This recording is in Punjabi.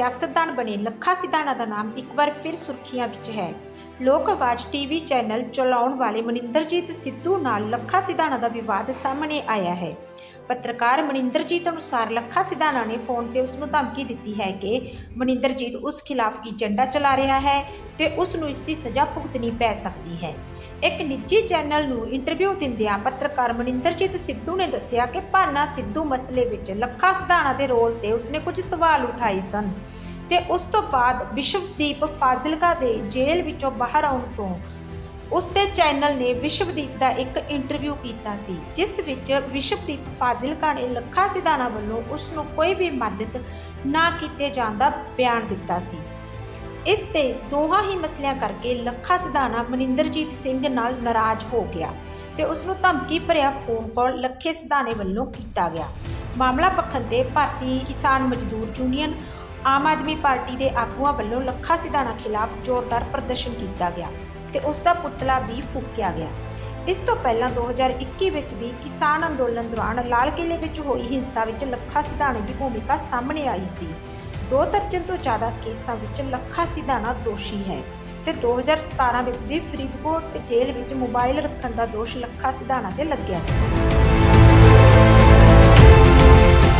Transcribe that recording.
ਸਿਆਸਤਦਾਨ ਬਣੇ ਲੱਖਾ ਸਿਧਾਣਾ ਦਾ ਨਾਮ ਇੱਕ ਵਾਰ ਫਿਰ ਸੁਰਖੀਆਂ ਵਿੱਚ ਹੈ। ਲੋਕ ਆਵਾਜ਼ ਟੀਵੀ ਚੈਨਲ ਚਲਾਉਣ ਵਾਲੇ ਮਨਿੰਦਰਜੀਤ ਸਿੱਧੂ ਨਾਲ ਲੱਖਾ ਸਿਧਾਣਾ ਦਾ ਵਿਵਾਦ ਸਾਹਮਣੇ ਆਇਆ ਹੈ। ਪੱਤਰਕਾਰ ਮਨਿੰਦਰਜੀਤ ਅਨੁਸਾਰ ਲੱਖਾ ਸਿਧਾਣਾ ਨੇ ਫੋਨ ਤੇ ਉਸ ਨੂੰ ਧਮਕੀ ਦਿੱਤੀ ਹੈ ਕਿ ਮਨਿੰਦਰਜੀਤ ਉਸ ਖਿਲਾਫ ਏਜੰਡਾ ਚਲਾ ਰਿਹਾ ਹੈ ਤੇ ਉਸ ਨੂੰ ਇਸ ਦੀ ਸਜ਼ਾ ਭੁਗਤਣੀ ਪੈ ਸਕਦੀ ਹੈ। ਇੱਕ ਨਿੱਜੀ ਚੈਨਲ ਨੂੰ ਇੰਟਰਵਿਊ ਦਿੰਦਿਆਂ ਪੱਤਰਕਾਰ ਮਨਿੰਦਰਜੀਤ ਸਿੱਧੂ ਨੇ ਦੱਸਿਆ ਕਿ ਭਾਨਾ ਸਿੱਧੂ ਮਸਲੇ ਵਿੱਚ ਲੱਖਾ ਸਿਧਾਣਾ ਦੇ ਰੋਲ ਤੇ ਉਸਨੇ ਕੁਝ ਸਵਾਲ ਉਠਾਏ ਸਨ ਤੇ ਉਸ ਤੋਂ ਬਾਅਦ ਵਿਸ਼ਵਦੀਪ ਫਾਜ਼ਿਲਕਾ ਦੇ ਜੇਲ੍ਹ ਵਿੱਚੋਂ ਬਾਹਰ ਆਉਣ ਤੋਂ ਉਸ ਦੇ ਚੈਨਲ ਨੇ ਵਿਸ਼ਵਦੀਪ ਦਾ ਇੱਕ ਇੰਟਰਵਿਊ ਕੀਤਾ ਸੀ, ਜਿਸ ਵਿੱਚ ਵਿਸ਼ਵਦੀਪ ਫਾਜ਼ਿਲਕਾ ਨੇ ਲੱਖਾ ਸਿਧਾਣਾ ਵੱਲੋਂ ਉਸ ਨੂੰ ਕੋਈ ਵੀ ਮਦਦ ਨਾ ਕੀਤੇ ਜਾਣ ਦਾ ਬਿਆਨ ਦਿੱਤਾ ਸੀ। ਇਸ ਤੇ ਦੋਹਾਂ ਹੀ ਮਸਲਿਆਂ ਕਰਕੇ ਲੱਖਾ ਸਿਧਾਣਾ ਮਨਿੰਦਰਜੀਤ ਸਿੰਘ ਨਾਲ ਨਾਰਾਜ਼ ਹੋ ਗਿਆ ਤੇ ਉਸ ਨੂੰ ਧਮਕੀ ਭਰਿਆ ਫੋਨ ਕਾਲ ਲੱਖੇ ਸਿਧਾਣੇ ਵੱਲੋਂ ਕੀਤਾ ਗਿਆ। ਮਾਮਲਾ ਪੱਖਣ ਤੇ ਭਾਰਤੀ ਕਿਸਾਨ ਮਜ਼ਦੂਰ ਯੂਨੀਅਨ ਆਮ ਆਦਮੀ ਪਾਰਟੀ ਦੇ ਆਗੂਆਂ ਵੱਲੋਂ ਲੱਖਾ ਸਿਧਾਣਾ ਖਿਲਾਫ ਜ਼ੋਰਦਾਰ ਪ੍ਰਦਰਸ਼ਨ ਕੀਤਾ ਗਿਆ ਤੇ ਉਸ ਦਾ ਪੁਤਲਾ ਵੀ ਫੂਕਿਆ ਗਿਆ। ਇਸ ਤੋਂ ਪਹਿਲਾਂ 2021 ਵਿੱਚ ਵੀ ਕਿਸਾਨ ਅੰਦੋਲਨ ਦੌਰਾਨ ਲਾਲ ਕਿਲੇ ਵਿੱਚ ਹੋਈ ਹਿੰਸਾ ਵਿੱਚ ਲੱਖਾ ਸਿਧਾਣੇ ਦੀ ਭੂਮਿਕਾ ਸਾਹਮਣੇ ਆਈ ਸੀ। ਦੋ ਦਰਜਨ ਤੋਂ ਜ਼ਿਆਦਾ ਕੇਸਾਂ ਵਿੱਚ ਲੱਖਾ ਸਿਧਾਣਾ ਦੋਸ਼ੀ ਹੈ ਤੇ 2017 ਵਿੱਚ ਵੀ ਫਰੀਦਕੋਟ ਜੇਲ੍ਹ ਵਿੱਚ ਮੋਬਾਈਲ ਰੱਖਣ ਦਾ ਦੋਸ਼ ਲੱਖਾ ਸਿਧਾਣਾ ਤੇ ਲੱਗਿਆ ਸੀ।